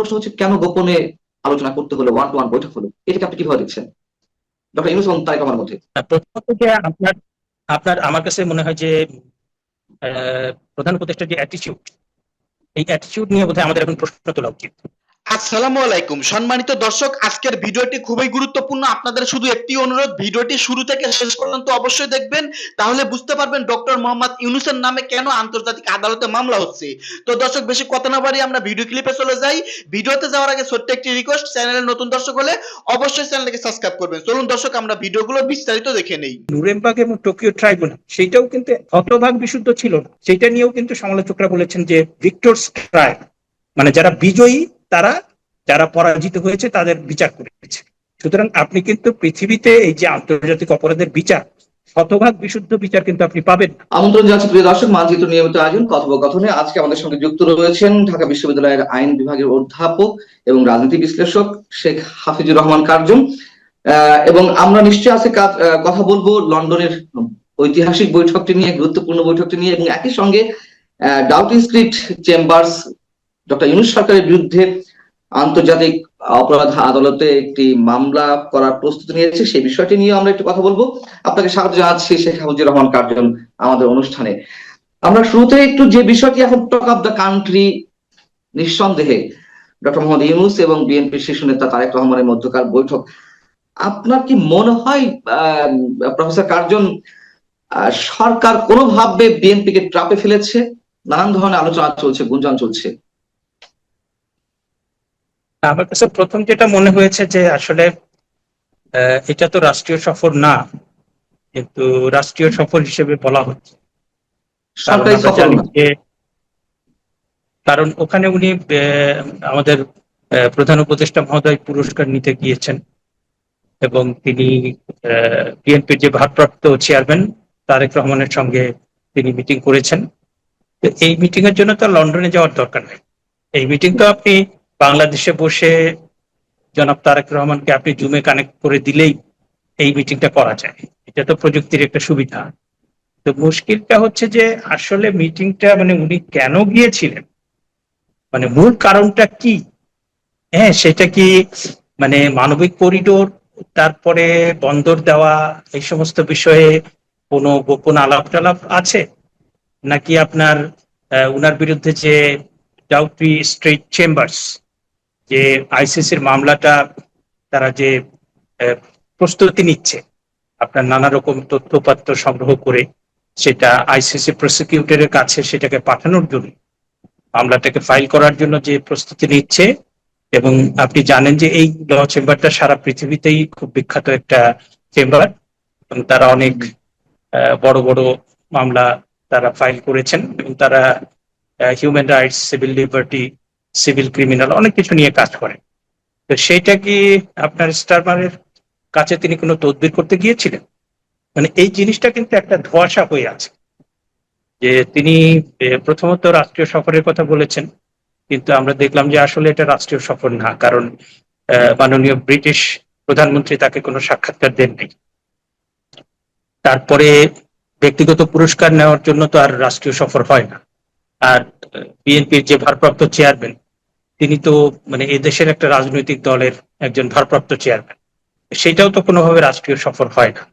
প্রশ্ন হচ্ছে, কেন গোপনে আলোচনা করতে হলো ওয়ান টু ওয়ান বৈঠক হলো? এটাকে আপনি কীভাবে দেখছেন? ডক্টর ইউনুস এবং তারেক আমার মধ্যে। প্রথমত যে আপনার আপনার, আমার কাছে মনে হয় যে প্রধান উপদেষ্টার যে অ্যাটিটিউড এই অ্যাটিটিউড নিয়ে বোধহয় আমাদের এখন প্রশ্ন তোলা উচিত। আসসালামু আলাইকুম। সম্মানিত দর্শক, আজকের ভিডিওটি খুবই গুরুত্বপূর্ণ। আপনাদের শুধু একটি অনুরোধ, ভিডিওটি শুরু থেকে শেষ পর্যন্ত অবশ্যই দেখবেন। তাহলে বুঝতে পারবেন ডক্টর মোহাম্মদ ইউনুসের নামে কেন আন্তর্জাতিক আদালতে মামলা হচ্ছে। তো দর্শক, বেশি কথা না বাড়িয়ে আমরা ভিডিও ক্লিপে চলে যাই। ভিডিওতে যাওয়ার আগে ছোট্ট একটি রিকোয়েস্ট চ্যানেলের নতুন দর্শক হলে অবশ্যই চ্যানেলকে সাবস্ক্রাইব করবেন। চলুন দর্শক, আমরা ভিডিওগুলো বিস্তারিত দেখে নেই। নুরেমবাগ এবং টোকিও ট্রাইব্যুনাল সেটাও কিন্তু হতভাগ বিশুদ্ধ ছিল না। সেটা নিয়েও কিন্তু সমালোচকরা বলেছেন যে ভিক্টরস ট্রায়াল মানে যারা বিজয়ী তারা যারা পরাজিত হয়েছে তাদের বিচার করেছে সুতরাং আপনি কিন্তু পৃথিবীতে এই যে আন্তর্জাতিক অপরাধের বিচার, শতভাগ বিশুদ্ধ বিচার কিন্তু আপনি পাবেন। আমন্ত্রণ জানাচ্ছি প্রিয় দর্শক, মানচিত্র নিয়মিত আয়োজন, কথোপকথনে আজকে আমাদের সঙ্গে যুক্ত রয়েছেন ঢাকা বিশ্ববিদ্যালয়ের আইন বিভাগের অধ্যাপক এবং রাজনীতি বিশ্লেষক শেখ হাফিজুর রহমান কার্জন এবং আমরা নিশ্চয়ই আজকে কথা বলব লন্ডনের ঐতিহাসিক বৈঠকটি নিয়ে, গুরুত্বপূর্ণ বৈঠকটি নিয়ে এবং একই সঙ্গে doubting script chambers doctor Yunus সরকারের বিরুদ্ধে আন্তর্জাতিক অপরাধ আদালতে একটি মামলা করার প্রস্তুতি নিয়েছে। সেই বিষয়টি নিয়ে আমরা একটু কথা বলব। আপনাকে স্বাগত জানাচ্ছি শেখ হাফিজুর রহমান কার্জন আমাদের অনুষ্ঠানে। আমরা শুরুতে একটু যে বিষয়টি এখন টক অফ দ্য কান্ট্রি নিঃসন্দেহে ডক্টর মোহাম্মদ ইউনুস এবং বিএনপি শীর্ষ নেতা তারেক রহমানের মধ্যকার বৈঠক। আপনার কি মনে হয় প্রফেসর কার্জন সরকার কোনোভাবে বিএনপি কে ট্রাপে ফেলেছে? নানান ধরনের আলোচনা চলছে, গুঞ্জন চলছে। আমার কাছে প্রথম যেটা মনে হয়েছে যে আসলে এটা তো রাষ্ট্রীয় সফর না কিন্তু রাষ্ট্রীয় সফর হিসেবে বলা হচ্ছে। কারণ ওখানে উনি আমাদের প্রধান উপদেষ্টা মহোদয় পুরস্কার নিতে গিয়েছেন। এবং তিনি বিএনপির যে ভারপ্রাপ্ত চেয়ারম্যান তারেক রহমানের সঙ্গে তিনি মিটিং করেছেন। তো এই মিটিং এর জন্য তো লন্ডনে যাওয়ার দরকার নেই। এই মিটিং তো আপনি বাংলাদেশে বসে জনাব তারেক রহমানকে আপনি জুমে কানেক্ট করে দিলেই এই মিটিংটা করা যায়। এটা তো প্রযুক্তির একটা সুবিধা। তো মুশকিলটা হচ্ছে যে আসলে মিটিংটা মানে উনি কেন গিয়েছিলেন? মানে মূল কারণটা কি? হ্যাঁ সেটা কি মানে মানবিক করিডোর, তারপরে বন্দর দেওয়া, এই সমস্ত বিষয়ে কোনো গোপন আলাপ টালাপ আছে? নাকি আপনার উনার বিরুদ্ধে যে ডাউটি স্ট্রেট চেম্বার্স যে আইসিসির মামলাটা তারা যে প্রস্তুতি নিচ্ছে, আপনার নানা রকম তথ্যপত্র সংগ্রহ করে সেটা আইসিসি প্রসিকিউটরের কাছে সেটাকে পাঠানোর জন্য, মামলাটাকে ফাইল করার জন্য যে প্রস্তুতি নিচ্ছে এবং আপনি জানেন যে এই ল চেম্বারটা সারা পৃথিবীতেই খুব বিখ্যাত একটা চেম্বার এবং তারা অনেক বড় বড় মামলা তারা ফাইল করেছেন এবং তারা human rights civil liberty civil criminal অনেক কিছু নিয়ে কাজ করে। তো সেইটা কি আপনার স্টারমারের কাছে তিনি কোনো তদবির করতে গিয়েছিলেন? মানে এই জিনিসটা কিন্তু একটা ধোঁয়াশা হয়ে আছে। যে তিনি প্রথমত রাষ্ট্রীয় সফরের কথা বলেছেন, কিন্তু আমরা দেখলাম যে আসলে এটা রাষ্ট্রীয় সফর না, কারণ মাননীয় ব্রিটিশ প্রধানমন্ত্রী তাকে কোনো সাক্ষাৎকার দেন নাই। তারপরে ব্যক্তিগত পুরস্কার নেওয়ার জন্য তো আর রাষ্ট্রীয় সফর হয় না। আর বিএনপির যে ভারপ্রাপ্ত চেয়ারম্যান, তিনি তো মানে এদেশের একটা রাজনৈতিক দলের একজন ভারপ্রাপ্ত চেয়ারম্যান। সেটাও তো কোনোভাবে রাষ্ট্রীয় সফর হয় না।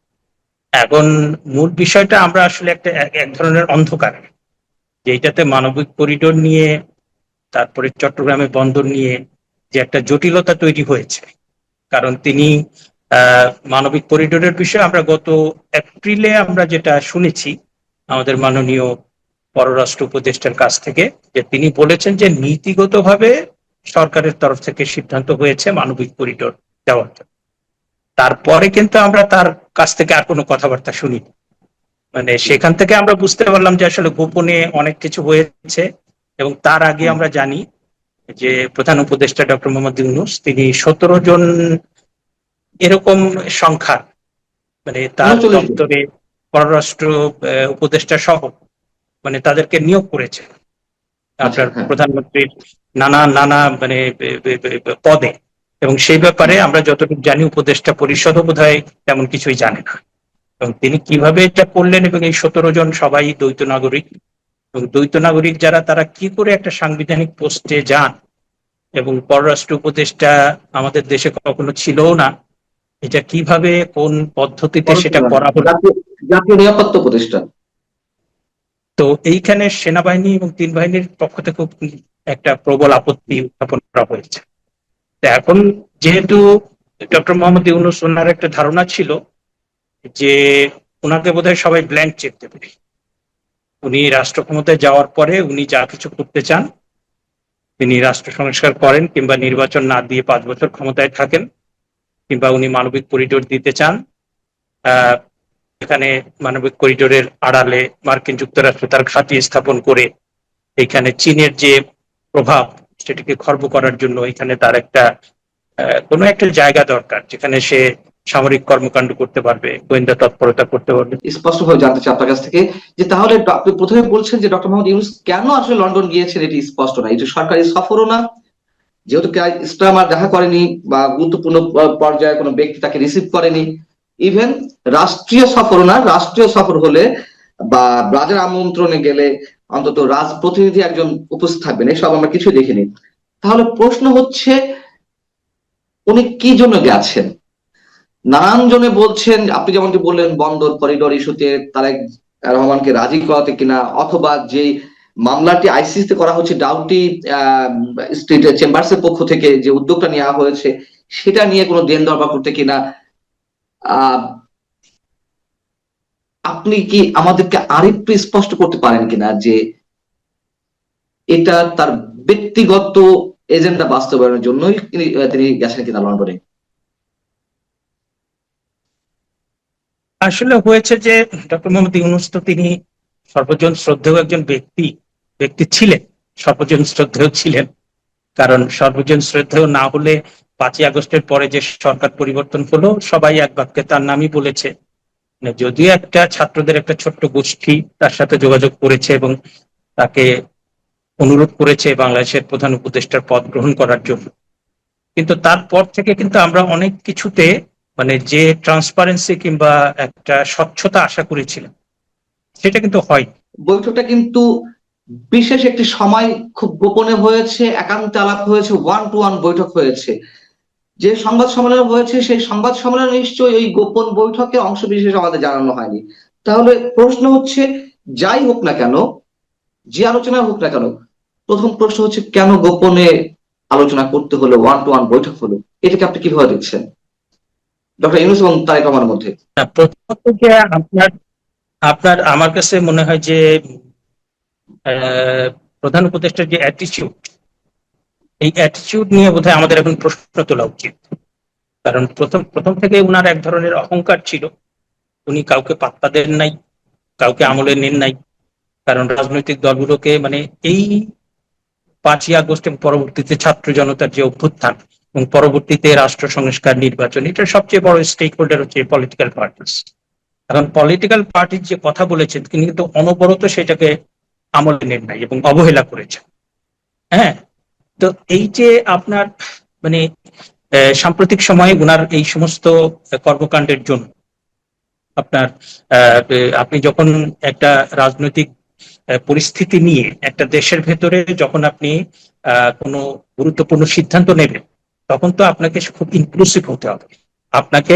এখন মূল বিষয়টা আমরা আসলে একটা এক- ধরনের অন্ধকার, যে এটাতে মানবিক করিডোর নিয়ে, তারপরে চট্টগ্রামে বন্দর নিয়ে যে একটা জটিলতা তৈরি হয়েছে। কারণ তিনি মানবিক করিডোরের বিষয়ে আমরা গত এপ্রিলে আমরা যেটা শুনেছি, আমাদের মাননীয় পররাষ্ট্র উপদেষ্টার কাছ থেকে যে তিনি বলেছেন যে নীতিগতভাবে সরকারের তরফ থেকে সিদ্ধান্ত হয়েছে মানবিক করিডোর দেওয়ার জন্য। তারপরে কিন্তু আমরা তার কাছ থেকে আর কোনো কথাবার্তা শুনি মানে সেখান থেকে আমরা বুঝতে পারলাম যে আসলে গোপনে অনেক কিছু হয়েছে এবং তার আগে আমরা জানি যে প্রধান উপদেষ্টা ডক্টর মোহাম্মদ ইউনুস তিনি সতেরো জন এরকম সংখ্যা মানে তার দপ্তরে পররাষ্ট্র উপদেষ্টা সহ মানে তাদেরকে নিয়োগ করেছে। আপনার হ্যাঁ। প্রধানমন্ত্রীর নানা নানা মানে পদে। এবং সেই ব্যাপারে আমরা যতটুকু জানি উপদেষ্টা পরিষদও বোধ হয় তেমন কিছুই জানে না। এবং তিনি কীভাবে এটা করলেন এবং এই সতেরো জন সবাই দ্বৈত নাগরিক এবং দ্বৈত নাগরিক যারা তারা কি করে একটা সাংবিধানিক পোস্টে যান? এবং পররাষ্ট্র উপদেষ্টা আমাদের দেশে কখনো ছিলও না। এটা কীভাবে কোন পদ্ধতিতে সেটা করা হলো? জাতীয় নিরাপত্তা প্রতিষ্ঠান তো এইখানে সেনাবাহিনী এবং তিন বাহিনীর পক্ষ থেকে একটা প্রবল আপত্তি উত্থাপন করা হয়েছে। এখন যেহেতু ডক্টর মোহাম্মদ ইউনুস ওনার একটা ধারণা ছিল যে ওনাকে বোধহয় সবাই ব্ল্যাঙ্ক চেক দেবে। উনি রাষ্ট্র ক্ষমতায় যাওয়ার পরে উনি যা কিছু করতে চান, তিনি রাষ্ট্র সংস্কার করেন কিংবা নির্বাচন না দিয়ে পাঁচ বছর ক্ষমতায় থাকেন কিংবা উনি মানবিক করিডোর দিতে চান। এখানে মানবিক করিডোরের আড়ালে মার্কিন যুক্তরাষ্ট্র তার ঘাঁটি স্থাপন করে এখানে চীনের যে প্রভাব, সেটিকে খর্ব করার জন্য এখানে তার একটা কোনো একটা জায়গা দরকার যেখানে সে সামরিক কর্মকাণ্ড করতে পারবে, গোয়েন্দা তৎপরতা করতে পারবে। স্পষ্টভাবে জানতে চাই আপনার কাছ থেকে যে তাহলে আপনি প্রথমে বলছেন যে ডক্টর মোহাম্মদ ইউনুস কেন আসলে লন্ডন গিয়েছেন এটি স্পষ্ট না? এটি সরকারি সফরও না। যেহেতু দেখা করেনি বা গুরুত্বপূর্ণ পর্যায়ে কোনো ব্যক্তি তাকে রিসিভ করেনি। ইভেন রাষ্ট্রীয় সফর না, রাষ্ট্রীয় সফর হলে বা রাজার আমন্ত্রণে গেলে অন্তত রাজ প্রতিনিধি একজন উপস্থিত থাকবেন, এসব আমরা কিছু দেখিনি। তাহলে প্রশ্ন হচ্ছে, উনি কি জন্য গেছেন? নানান জনে বলছেন, আপনি যেমনটি বললেন, বন্দর করিডোর ইস্যুতে তারেক রহমানকে রাজি করাতে কিনা, অথবা যে মামলাটি আইসিসিতে করা হচ্ছে ডাউটি স্ট্রিট চেম্বার্সের পক্ষ থেকে যে উদ্যোগটা নেওয়া হয়েছে, সেটা নিয়ে কোনো দেন দরবার করতে কিনা আপনি কি আমাদেরকে আরেকটু স্পষ্ট করতে পারেন কিনা যে এটা তার ব্যক্তিগত এজেন্ডা বাস্তবায়নের জন্যই তিনি- গেছেন কিনা লন্ডনে? আসলে হয়েছে যে ডক্টর মোহাম্মদ ইউনুস তো তিনি সর্বজন শ্রদ্ধেয় একজন ব্যক্তি ব্যক্তি ছিলেন, সর্বজন শ্রদ্ধেয় ছিলেন। কারণ সর্বজন শ্রদ্ধেয় না হলে পাঁচই আগস্টের পরে যে সরকার পরিবর্তন হলো, সবাই এক বাক্যে তার নামই বলেছে। মানে যদিও একটা ছাত্রদের একটা ছোট্ট গোষ্ঠী তার সাথে যোগাযোগ করেছে এবং তাকে অনুরোধ করেছে বাংলাদেশের প্রধান উপদেষ্টার পদ গ্রহণ করার জন্য। কিন্তু তারপর থেকে কিন্তু আমরা অনেক কিছুতে মানে যে ট্রান্সপারেন্সি কিংবা একটা স্বচ্ছতা আশা করেছিলাম, সেটা কিন্তু হয় বৈঠকটা কিন্তু বিশেষ একটি সময় খুব গোপনে হয়েছে, একান্ত আলাপ হয়েছে ওয়ান টু ওয়ান বৈঠক হয়েছে। যে সংবাদ সম্মেলন হয়েছে, সেই সংবাদ সম্মেলন নিশ্চয়ই ওই গোপন বৈঠকে অংশ বিশেষ আমাদের জানানো হয়নি। তাহলে প্রশ্ন হচ্ছে, যাই হোক না কেন, যে আলোচনা হোক না কেন, প্রথম প্রশ্ন হচ্ছে, কেন গোপনে আলোচনা করতে হলো ওয়ান টু ওয়ান বৈঠক হলো? এটাকে আপনি কীভাবে দেখছেন? ডক্টর ইউনুস এবং তারেক মধ্যে। আপনার আপনার, আমার কাছে মনে হয় যে প্রধান উপদেষ্টার যে অ্যাটিচিউড এই অ্যাটিচিউড নিয়ে বোধহয় আমাদের এখন প্রশ্ন তোলা উচিত। কারণ প্রথম প্রথম থেকে উনার এক ধরনের অহংকার ছিল। উনি কাউকে পাত্তা দেন নাই, কাউকে আমলে নেন নাই। কারণ রাজনৈতিক দলগুলোকে মানে এই পাঁচই আগস্ট এবং পরবর্তীতে ছাত্র জনতার যে অভ্যুত্থান এবং পরবর্তীতে রাষ্ট্র সংস্কার নির্বাচন, এটা সবচেয়ে বড় স্টেক হোল্ডার হচ্ছে পলিটিক্যাল পার্টিস এখন পলিটিক্যাল পার্টির যে কথা বলেছেন, তিনি কিন্তু অনবরত সেটাকে আমলে নেন নাই এবং অবহেলা করেছেন। হ্যাঁ? তো এই যে আপনার মানে সাম্প্রতিক সময়ে উনার এই সমস্ত কর্মকাণ্ডের জন্য আপনার আপনি যখন একটা রাজনৈতিক পরিস্থিতি নিয়ে একটা দেশের ভেতরে যখন আপনি কোনো গুরুত্বপূর্ণ সিদ্ধান্ত নেবেন, তখন তো আপনাকে খুব ইনক্লুসিভ হতে হবে। আপনাকে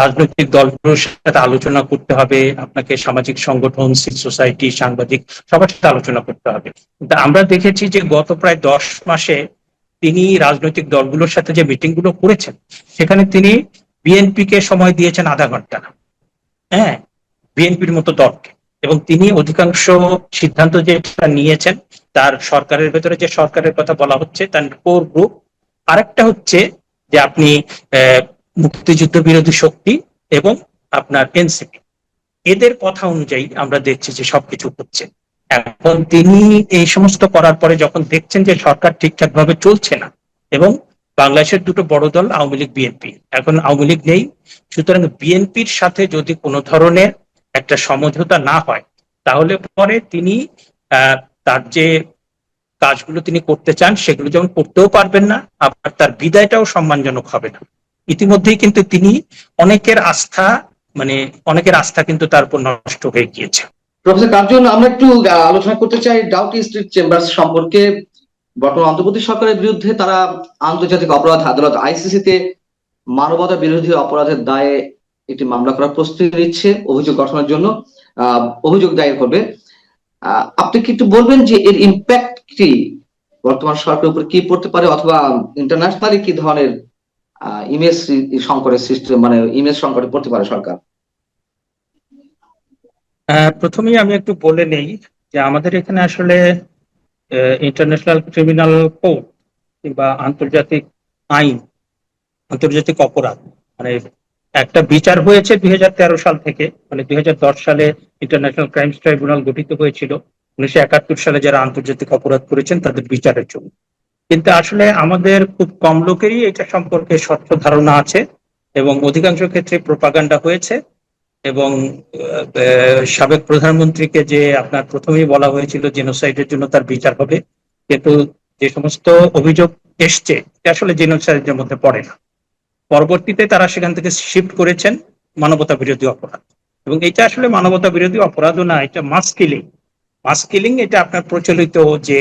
রাজনৈতিক দলগুলোর সাথে আলোচনা করতে হবে, আপনাকে সামাজিক সংগঠন সিভিল সোসাইটি সাংবাদিক, সবার সাথে আলোচনা করতে হবে। কিন্তু আমরা দেখেছি যে গত প্রায় দশ মাসে তিনি রাজনৈতিক দলগুলোর সাথে যে মিটিংগুলো করেছেন, সেখানে তিনি বিএনপি কে সময় দিয়েছেন আধা ঘণ্টা। হ্যাঁ বিএনপির মতো দলকে। এবং তিনি অধিকাংশ সিদ্ধান্ত যেটা নিয়েছেন, তার সরকারের ভেতরে যে সরকারের কথা বলা হচ্ছে, তার কোর গ্রুপ আরেকটা হচ্ছে যে আপনি মুক্তিযুদ্ধ বিরোধী শক্তি এবং আপনার এনসিপি। এদের কথা অনুযায়ী আমরা দেখছি যে সবকিছু হচ্ছে। এখন তিনি এই সমস্ত করার পরে যখন দেখছেন যে সরকার ঠিকঠাক ভাবে চলছে না এবং বাংলাদেশের দুটো বড় দল, আওয়ামী লীগ, বিএনপি। এখন আওয়ামী লীগ নেই। সুতরাং বিএনপির সাথে যদি কোনো ধরনের একটা সমঝোতা না হয়, তাহলে পরে তিনি তার যে কাজগুলো তিনি করতে চান, সেগুলো যেমন করতেও পারবেন না, আবার তার বিদায়টাও সম্মানজনক হবে না। ইতিমধ্যেই কিন্তু তিনি অনেকের আস্থা মানে অনেকের আস্থা কিন্তু তার উপর নষ্ট হয়ে গিয়েছে। প্রফেসর কার্জন আমরা একটু আলোচনা করতে চাই ডাউটি স্ট্রিট চেম্বার্স সম্পর্কে। বর্তমান অন্তর্বর্তী সরকারের বিরুদ্ধে তারা আন্তর্জাতিক অপরাধ আদালত আইসিসিতে মানবতা বিরোধী অপরাধের দায়ে একটি মামলা করার প্রস্তুতি নিচ্ছে অভিযোগ গঠনের জন্য অভিযোগ দায়ের করবে। আপনি কি একটু বলবেন যে এর ইম্প্যাক্ট কি? বর্তমান সরকারের উপর কি পড়তে পারে অথবা ইন্টারন্যাশনালি কি ধরনের ইমেজ সংকটের সৃষ্টি মানে ইমেজ সংকটে পড়তে পারে সরকার। প্রথমেই আমি একটু বলে নেই যে আমাদের এখানে আসলে ইন্টারন্যাশনাল ক্রিমিনাল কোর্ট কিংবা আন্তর্জাতিক আইন, আন্তর্জাতিক অপরাধ মানে একটা বিচার হয়েছে দুই হাজার তেরো সাল থেকে মানে দুই হাজার দশ সালে ইন্টারন্যাশনাল ক্রাইমস ট্রাইব্যুনাল গঠিত হয়েছিল। উনিশশো একাত্তর সালে যারা আন্তর্জাতিক অপরাধ করেছেন তাদের বিচারের জন্য। কিন্তু আসলে আমাদের খুব কম লোকেরই এটা সম্পর্কে স্বচ্ছ ধারণা আছে এবং অধিকাংশ ক্ষেত্রে প্রপাগান্ডা হয়েছে এবং সাবেক প্রধানমন্ত্রীকে যে আপনার প্রথমেই বলা হয়েছিল জেনোসাইডের জন্য তার বিচার হবে, কিন্তু যে সমস্ত অভিযোগ এসছে আসলে জেনোসাইডের মধ্যে পড়ে না। পরবর্তীতে তারা সেখান থেকে শিফট করেছেন মানবতা বিরোধী অপরাধ। এবং এটা আসলে মানবতা বিরোধী অপরাধও না, এটা মাস কিলিং মাস কিলিং এটা আপনার প্রচলিত যে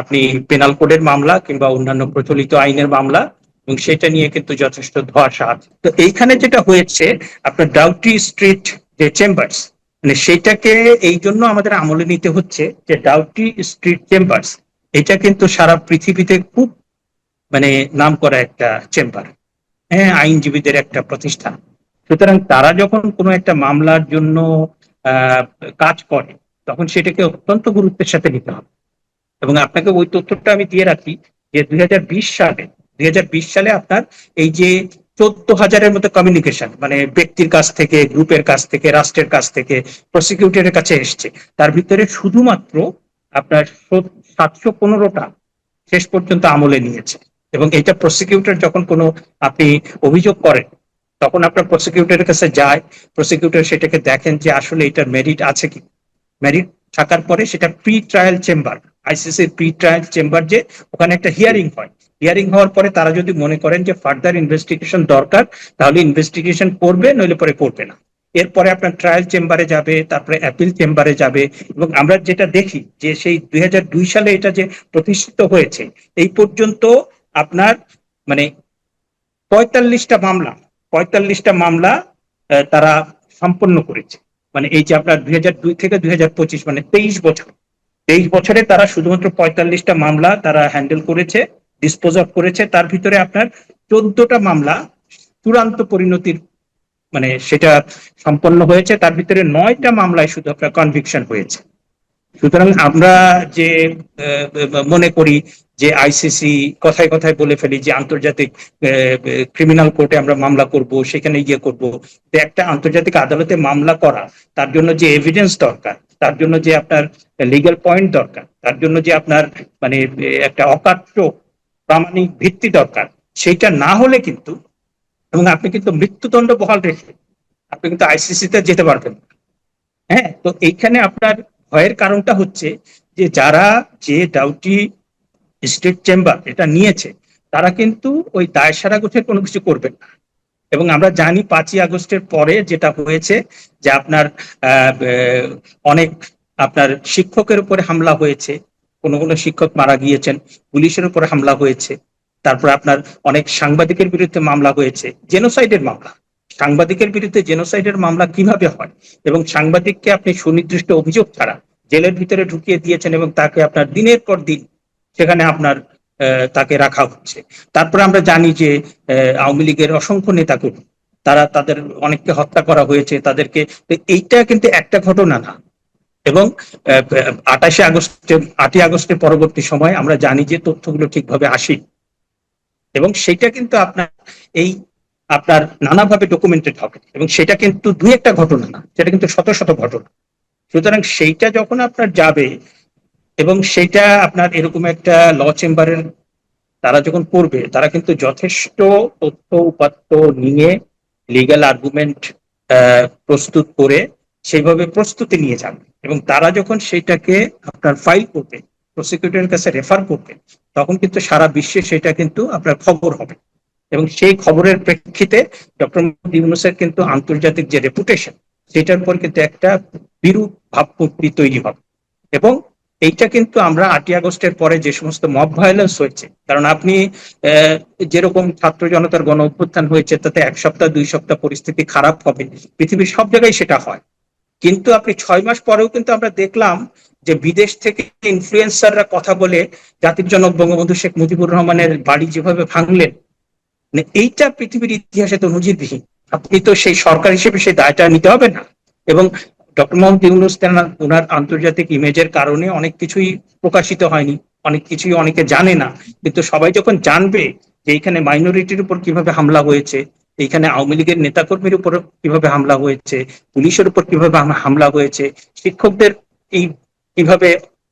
আপনি পেনাল কোডের মামলা কিংবা অন্যান্য প্রচলিত আইনের মামলা, এবং সেটা নিয়ে কিন্তু যথেষ্ট ধোয়াশা আছে। তো এইখানে যেটা হয়েছে, আপনার ডাউটি স্ট্রিট যে চেম্বার্স মানে সেটাকে এই জন্য আমাদের আমলে নিতে হচ্ছে যে ডাউটি স্ট্রিট চেম্বার্স এটা কিন্তু সারা পৃথিবীতে খুব মানে নাম করা একটা চেম্বার হ্যাঁ আইনজীবীদের একটা প্রতিষ্ঠান। সুতরাং তারা যখন কোনো একটা মামলার জন্য কাজ করে তখন সেটাকে অত্যন্ত গুরুত্বের সাথে নিতে হবে। এবং আপনাকে ওই তথ্যটা আমি দিয়ে রাখি যে দুই হাজার বিশ সালে, দুই হাজার বিশ সালে আপনার এই যে চোদ্দ হাজারের মতো কমিউনিকেশন মানে ব্যক্তির কাছ থেকে, গ্রুপের কাছ থেকে, রাষ্ট্রের কাছ থেকে প্রসিকিউটরের কাছে এসছে। তার ভিতরে শুধুমাত্র আপনার সাতশো পনেরোটা শেষ পর্যন্ত আমলে নিয়েছে। এবং এটা প্রসিকিউটর যখন কোনো আপনি অভিযোগ করেন, তখন আপনার প্রসিকিউটরের কাছে যায়। প্রসিকিউটর সেটাকে দেখেন যে আসলে এটার মেরিট আছে কি। মেরিট থাকার পরে সেটা প্রি ট্রায়াল চেম্বার আইসিসির প্রি ট্রায়াল চেম্বার যে ওখানে একটা হিয়ারিং হয়। হিয়ারিং হওয়ার পরে তারা যদি মনে করেন যে ফার্দার ইনভেস্টিগেশন দরকার, তাহলে ইনভেস্টিগেশন করবে, নইলে পরে করবে না। এরপরে আপনার ট্রায়াল চেম্বারে যাবে, তারপরে অ্যাপিল চেম্বারে যাবে এবং আমরা যেটা দেখি যে সেই দুই হাজার দুই সালে এটা যে প্রতিষ্ঠিত হয়েছে, এই পর্যন্ত আপনার মানে পঁয়তাল্লিশটা মামলা পঁয়তাল্লিশটা মামলা তারা সম্পন্ন করেছে। মানে এই যে আপনার দুই দুই থেকে দুই পঁচিশ মানে তেইশ বছর। তেইশ বছরে তারা শুধুমাত্র পঁয়তাল্লিশটা মামলা তারা হ্যান্ডেল করেছে, ডিসপোজ অফ করেছে। তার ভিতরে আপনার চোদ্দটা মামলা চূড়ান্ত পরিণতির মানে সেটা সম্পন্ন হয়েছে। তার ভিতরে নয়টা মামলায় শুধু আপনার কনভিকশন হয়েছে। সুতরাং আমরা যে মনে করি যে আইসিসি কথায় কথায় বলে ফেলি যে আন্তর্জাতিক ক্রিমিনাল কোর্টে আমরা মামলা করব, সেখানে গিয়ে করব একটা আন্তর্জাতিক আদালতে মামলা করা, তার জন্য যে এভিডেন্স দরকার, তার জন্য যে আপনার লিগ্যাল পয়েন্ট দরকার, তার জন্য যে আপনার মানে একটা অকাট্য প্রামাণিক ভিত্তি দরকার, সেইটা না হলে কিন্তু, এবং আপনি কিন্তু মৃত্যুদণ্ড বহাল রেখে, আপনি কিন্তু আইসিসিতে যেতে পারবেন। হ্যাঁ তো এইখানে আপনার ভয়ের কারণটা হচ্ছে যে যারা যে ডাউটি স্টেট চেম্বার এটা নিয়েছে, তারা কিন্তু ওই দায় সারা গোছের কোনো কিছু করবেন না। এবং আমরা জানি পাঁচই আগস্টের পরে যেটা হয়েছে যে আপনার অনেক আপনার শিক্ষকের উপরে হামলা হয়েছে, কোনো কোনো শিক্ষক মারা গিয়েছেন, পুলিশের উপরে হামলা হয়েছে, তারপর আপনার অনেক সাংবাদিকের বিরুদ্ধে মামলা হয়েছে, জেনোসাইডের মামলা। সাংবাদিকের বিরুদ্ধে জেনোসাইডের মামলা কীভাবে হয়? এবং সাংবাদিককে আপনি সুনির্দিষ্ট অভিযোগ ছাড়া জেলের ভিতরে ঢুকিয়ে দিয়েছেন এবং তাকে আপনার দিনের পর দিন সেখানে আপনার তাকে রাখা হচ্ছে। তারপরে আমরা জানি যে আওয়ামী লীগের অসংখ্য নেতাকর্মী তারা তাদের অনেককে হত্যা করা হয়েছে, তাদেরকে এইটা কিন্তু একটা ঘটনা না। এবং আঠাশে আগস্টে, আটই আগস্টের পরবর্তী সময় আমরা জানি যে তথ্যগুলো ঠিকভাবে আসে। এবং সেটা কিন্তু আপনার, এই আপনার নানাভাবে ডকুমেন্টেড হবে। এবং সেটা কিন্তু দুই একটা ঘটনা না, সেটা কিন্তু শত শত ঘটনা। সুতরাং সেইটা যখন আপনার যাবে এবং সেটা আপনার এরকম একটা ল চেম্বারের তারা যখন করবে তারা কিন্তু যথেষ্ট তথ্য উপাত্ত নিয়ে লিগ্যাল আর্গুমেন্ট প্রস্তুত করে সেইভাবে প্রস্তুতি নিয়ে যাবে এবং তারা যখন সেটাকে আপনার ফাইল করবে প্রসিকিউটরের কাছে রেফার করবে, তখন কিন্তু সারা বিশ্বে সেটা কিন্তু আপনার খবর হবে। এবং সেই খবরের প্রেক্ষিতে ডক্টর মোহাম্মদ ইউনুসের কিন্তু আন্তর্জাতিক যে রেপুটেশন সেটার উপর কিন্তু একটা বিরূপ ভাবমূর্তি তৈরি হবে। এবং এইটা কিন্তু আমরা আটই আগস্টের পরে যে সমস্ত মব ভায়োলেন্স হয়েছে, কারণ আপনি যেরকম ছাত্র জনতার গণ অভ্যুত্থান হয়েছে, তাতে এক সপ্তাহ, দুই সপ্তাহ পরিস্থিতি খারাপ হবে, পৃথিবীর সব জায়গায় সেটা হয়। কিন্তু আপনি ছয় মাস পরেও কিন্তু আমরা দেখলাম যে বিদেশ থেকে ইনফ্লুয়েন্সাররা কথা বলে জাতির জনক বঙ্গবন্ধু শেখ মুজিবুর রহমানের বাড়ি যেভাবে ভাঙলেন মানে এইটা পৃথিবীর ইতিহাসে তো নজিরবিহীন। আপনি তো সেই সরকার হিসেবে সেই দায়টা নিতে হবে না। এবং ডক্টর মোহাম্মদ ইউনুস ওনার আন্তর্জাতিক ইমেজের কারণে অনেক কিছুই প্রকাশিত হয়নি, অনেক কিছুই অনেকে জানে না। কিন্তু সবাই যখন জানবে যে এইখানে মাইনরিটির উপর কীভাবে হামলা হয়েছে এইখানে আওয়ামী লীগের নেতাকর্মীর উপর কীভাবে হামলা হয়েছে, পুলিশের উপর কীভাবে হামলা হয়েছে, শিক্ষকদের এই কীভাবে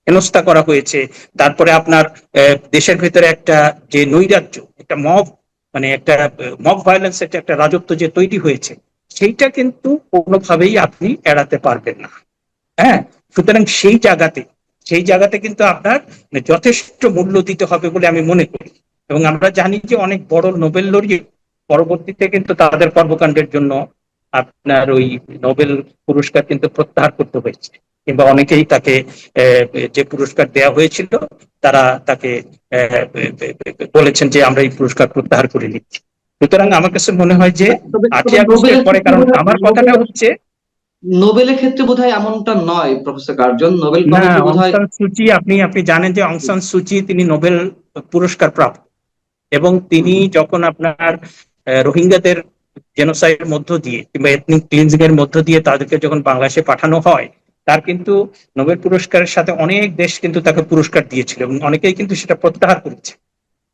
হেনস্থা করা হয়েছে, তারপরে আপনার দেশের ভেতরে একটা যে নৈরাজ্য, একটা মব মানে একটা মব ভায়োলেন্স একটা রাজত্ব যে তৈরি হয়েছে সেইটা কিন্তু কোনোভাবেই আপনি এড়াতে পারবেন না। হ্যাঁ? সুতরাং সেই জায়গাতে সেই জায়গাতে কিন্তু আপনার যথেষ্ট মূল্য দিতে হবে বলে আমি মনে করি। এবং আমরা জানি যে অনেক বড় নোবেল লরিয়ে পরবর্তীতে কিন্তু তাদের কর্মকাণ্ডের জন্য আপনার ওই নোবেল পুরস্কার কিন্তু প্রত্যাহার করতে হয়েছে। কিংবা অনেকেই তাকে যে পুরস্কার দেওয়া হয়েছিল, তারা তাকে বলেছেন যে আমরা এই পুরস্কার প্রত্যাহার করে নিচ্ছি। সুতরাং আমার কাছে মনে হয় যে আটই আগস্টের পরে কারণ আমার কথাটা হচ্ছে নোবেলের ক্ষেত্রে বোধহয় এমনটা নয় প্রফেসর কার্জন। নোবেল সুচি আপনি আপনি জানেন যে অংসান সুচি তিনি নোবেল পুরস্কার প্রাপ্ত। এবং তিনি যখন আপনার রোহিঙ্গাদের জেনোসাইডের মধ্য দিয়ে কিংবা এথনিক ক্লিনজিং এর মধ্য দিয়ে তাদেরকে যখন বাংলাদেশে পাঠানো হয় তার কিন্তু নোবেল পুরস্কারের সাথে অনেক দেশ কিন্তু তাকে পুরস্কার দিয়েছিল। এবং অনেকেই কিন্তু সেটা প্রত্যাহার করেছে।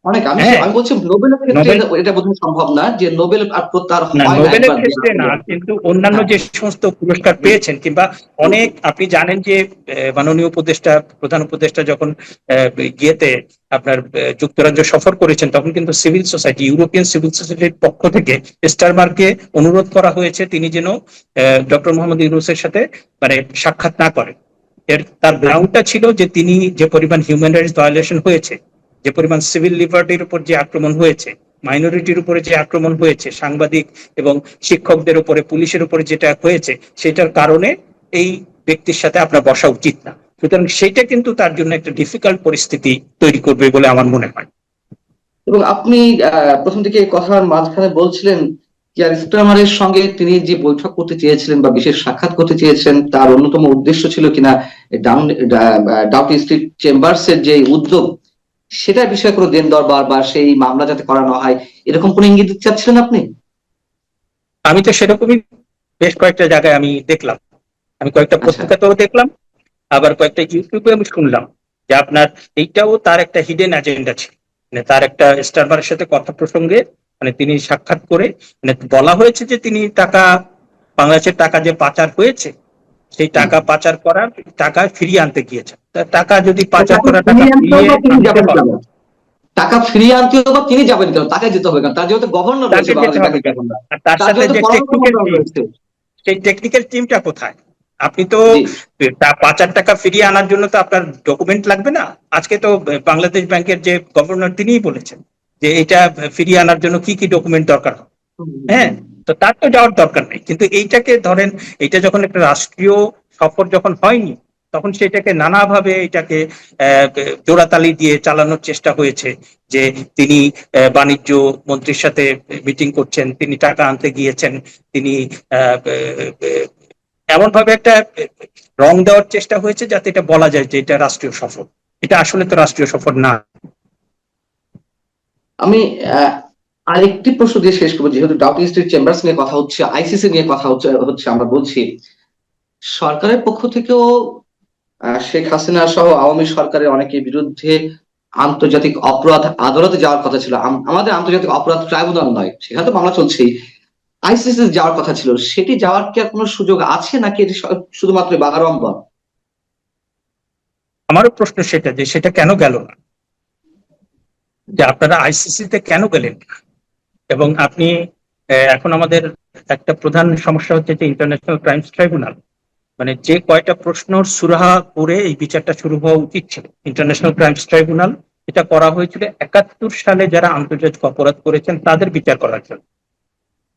অনেক আমি হ্যাঁ। আমি বলছি নোবেলের ক্ষেত্রে এটা- বোধহয় সম্ভব না যে নোবেল প্রত্যাহার হয় নোবেলের ক্ষেত্রে না কিন্তু অন্যান্য যে সমস্ত পুরস্কার পেয়েছেন কিংবা অনেক আপনি জানেন যে মাননীয় উপদেষ্টা প্রধান উপদেষ্টা যখন গিয়েতে আপনার যুক্তরাজ্য সফর করেছেন তখন কিন্তু সিভিল সোসাইটি ইউরোপিয়ান সিভিল সোসাইটির পক্ষ থেকে স্টারমার্কে অনুরোধ করা হয়েছে তিনি যেন ডক্টর মোহাম্মদ ইউনুসের সাথে মানে সাক্ষাৎ না করেন এর তার গ্রাউন্ডটা ছিল যে তিনি যে পরিমাণ হিউম্যান রাইটস ভায়োলেশন হয়েছে যে পরিমাণ সিভিল লিবার্টির উপর যে আক্রমণ হয়েছে, মাইনরিটির উপরে যে আক্রমণ হয়েছে, সাংবাদিক এবং শিক্ষকদের উপরে, পুলিশের উপরে যেটা হয়েছে, সেটার কারণে এই ব্যক্তির সাথে আপনার বসা উচিত না। সুতরাং সেটা কিন্তু তার জন্য একটা ডিফিকাল্ট পরিস্থিতি তৈরি করবে বলে আমার মনে হয়। এবং আপনি প্রথম এই কথার মাঝখানে বলছিলেন স্টারমারের সঙ্গে তিনি যে বৈঠক করতে চেয়েছিলেন বা বিশেষ সাক্ষাৎ করতে চেয়েছিলেন, তার অন্যতম উদ্দেশ্য ছিল কিনা, ডাউন ডাউটি স্ট্রিট চেম্বার্স এর যে উদ্যোগ সেটা বিষয়ে কোনো দেন দরবার বা সেই মামলা যাতে করানো হয়। এরকম কোনো ইঙ্গিত চাচ্ছিলেন আপনি? আমি তো সেরকমই বেশ কয়েকটা জায়গায় আমি দেখলাম। আমি কয়েকটা আচ্ছা। পত্রিকাতেও দেখলাম আবার কয়েকটা ইউটিউবে আমি শুনলাম যে আপনার এইটাও তার একটা হিডেন এজেন্ডা ছিল। মানে তার একটা স্টারবারের সাথে কথা প্রসঙ্গে মানে তিনি সাক্ষাৎ করে মানে বলা হয়েছে যে তিনি টাকা বাংলাদেশের টাকা যে পাচার হয়েছে সেই টাকা পাচার করার টাকা ফিরিয়ে আনতে গিয়েছেন টাকা যদি পাচার করা টাকা ফিরিয়ে আনতে হবে তিনি যাবেন কেন? টাকা যেতে হবে কেন? তার যেহেতু গভর্নর তাকে তার সাথে যে টেকনিক্যাল সেই টেকনিক্যাল টিমটা কোথায়? আপনি তো জি। তা- পাঁচ হাজার টাকা ফিরিয়ে আনার জন্য তো আপনার ডকুমেন্ট লাগবে না? আজকে তো বাংলাদেশ ব্যাংকের যে গভর্নর তিনিই বলেছেন যে এটা ফিরিয়ে আনার জন্য কি কি ডকুমেন্ট দরকার হ্যাঁ? তো তার তো যাওয়ার দরকার নেই। কিন্তু এইটাকে ধরেন এটা যখন একটা রাষ্ট্রীয় সফর যখন হয়নি তখন সেটাকে নানাভাবে এটাকে জোড়াতালি দিয়ে চালানোর চেষ্টা হয়েছে যে তিনি বাণিজ্য মন্ত্রীর সাথে মিটিং করছেন তিনি টাকা আনতে গিয়েছেন তিনি আহ, এমন ভাবে একটা রং দেওয়ার চেষ্টা হয়েছে যাতে এটা বলা যায় যে এটা রাষ্ট্রীয় সফর। এটা আসলে তো রাষ্ট্রীয় সফর না। আমি আরেকটি প্রশ্ন দিয়ে শেষ করব, যেহেতু ডাউটি চেম্বার্স নিয়ে কথা হচ্ছে আইসিসি নিয়ে কথা হচ্ছে আমরা বলছি। সরকারের পক্ষ থেকেও শেখ হাসিনা সহ আওয়ামী সরকারের অনেকের বিরুদ্ধে আন্তর্জাতিক অপরাধ আদালতে যাওয়ার কথা ছিল। আম- আমাদের আন্তর্জাতিক অপরাধ ট্রাইব্যুনাল নয়, সেখানে তো মামলা চলছেই। আইসিসি যাওয়ার কথা ছিল। সেটি যাওয়ার কি আর কোনো সুযোগ আছে নাকি এটি শুধুমাত্র বাগাড়ম্বর আমারও প্রশ্ন সেটা যে সেটা কেন গেল না? যে আপনারা আইসিসি তে কেন গেলেন না? এবং আপনি এখন আমাদের একটা প্রধান সমস্যা হচ্ছে যে ইন্টারন্যাশনাল ক্রাইমস ট্রাইব্যুনাল মানে যে কয়টা প্রশ্নর সুরাহা করে এই বিচারটা শুরু হওয়া উচিত ছিল। ইন্টারন্যাশনাল ক্রাইমস ট্রাইব্যুনাল এটা করা হয়েছিল একাত্তর সালে যারা আন্তর্জাতিক অপরাধ করেছেন, তাদের বিচার করার জন্য।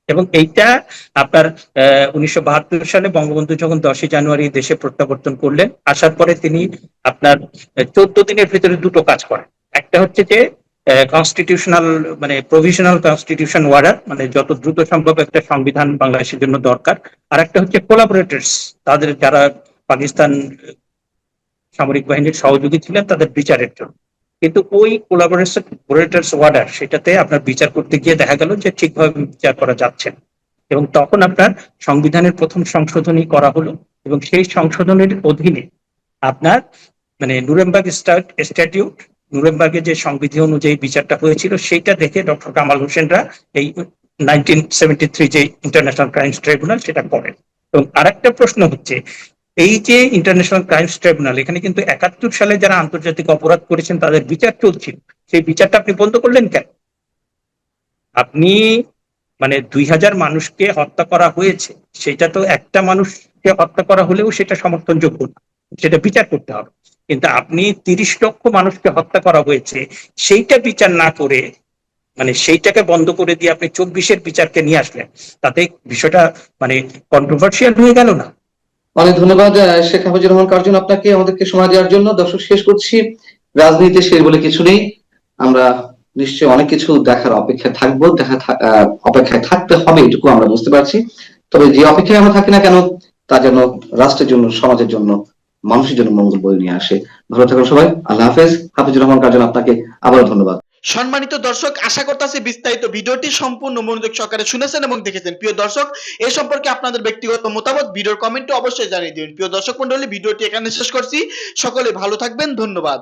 এবং এইটা আপনার উনিশশো বাহাত্তর সালে বঙ্গবন্ধু যখন দশই জানুয়ারি দেশে প্রত্যাবর্তন করলেন, আসার পরে তিনি আপনার চোদ্দ দিনের ভিতরে দুটো কাজ করেন। একটা হচ্ছে যে কনস্টিটিউশনাল মানে প্রভিশনাল কনস্টিটিউশন ওয়ার্ডার মানে যত দ্রুত সম্ভব একটা সংবিধান বাংলাদেশের জন্য দরকার আর একটা হচ্ছে কোলাবোরেটর্স তাদের যারা পাকিস্তান সামরিক বাহিনীর সহযোগী ছিলেন, তাদের বিচারের জন্য কিন্তু ওই কোলাবোরেটর্স ওয়ার্ডার সেটাতে আপনার বিচার করতে গিয়ে দেখা গেল যে ঠিকভাবে বিচার করা যাচ্ছে না। এবং তখন আপনার সংবিধানের প্রথম সংশোধনী করা হলো এবং সেই সংশোধনের অধীনে আপনার মানে নুরেমবার্গ স্ট্যাটিউট নুরেমবার্গের যে সংবিধি অনুযায়ী বিচারটা হয়েছিল, সেইটা দেখে ডক্টর কামাল হোসেনরা এই নাইনটিন সেভেন্টি থ্রি যে ইন্টারন্যাশনাল ক্রাইমস ট্রাইব্যুনাল সেটা করেন। এবং আরেকটা প্রশ্ন হচ্ছে, এই যে ইন্টারন্যাশনাল ক্রাইমস ট্রাইব্যুনাল এখানে কিন্তু একাত্তর সালে যারা আন্তর্জাতিক অপরাধ করেছেন, তাদের বিচার চলছিল। সেই বিচারটা আপনি বন্ধ করলেন কেন? আপনি মানে দুই হাজার মানুষকে হত্যা করা হয়েছে, সেটা তো একটা মানুষকে হত্যা করা হলেও সেটা সমর্থনযোগ্য না। সেটা বিচার করতে হবে। কিন্তু আপনি তিরিশ লক্ষ মানুষকে হত্যা করা হয়েছে, সেইটা বিচার না করে মানে সেইটাকে বন্ধ করে দিয়ে আপনি চব্বিশের বিচারকে নিয়ে আসলেন, তাতে বিষয়টা মানে কন্ট্রোভার্সিয়াল হয়ে গেল না? অনেক ধন্যবাদ শেখ হাফিজুর রহমান। কার্জন আপনাকে, আমাদেরকে সময় দেওয়ার জন্য দর্শক শেষ করছি। রাজনীতিতে শেষ বলে কিছু নেই। আমরা নিশ্চয়ই অনেক কিছু দেখার অপেক্ষায় থাকব, দেখা অপেক্ষায় থাকতে হবে, এটুকু আমরা বুঝতে পারছি। তবে যে অপেক্ষায় আমরা থাকি না কেন, তা যেন রাষ্ট্রের জন্য, সমাজের জন্য মানুষের জন্য মঙ্গল বই নিয়ে আসে। ভালো থাকুন সবাই, আল্লাহ হাফেজ। হাফিজুর রহমান কার্জন আপনাকে আবারও ধন্যবাদ। সম্মানিত দর্শক, আশা করতেছি বিস্তারিত ভিডিওটি সম্পূর্ণ মনোযোগ সহকারে শুনেছেন এবং দেখেছেন। প্রিয় দর্শক, এ সম্পর্কে আপনাদের ব্যক্তিগত মতামত, ভিডিওর কমেন্টে অবশ্যই জানিয়ে দিন। প্রিয় দর্শক মন্ডলী, ভিডিওটি এখানে শেষ করছি। সকলে ভালো থাকবেন, ধন্যবাদ।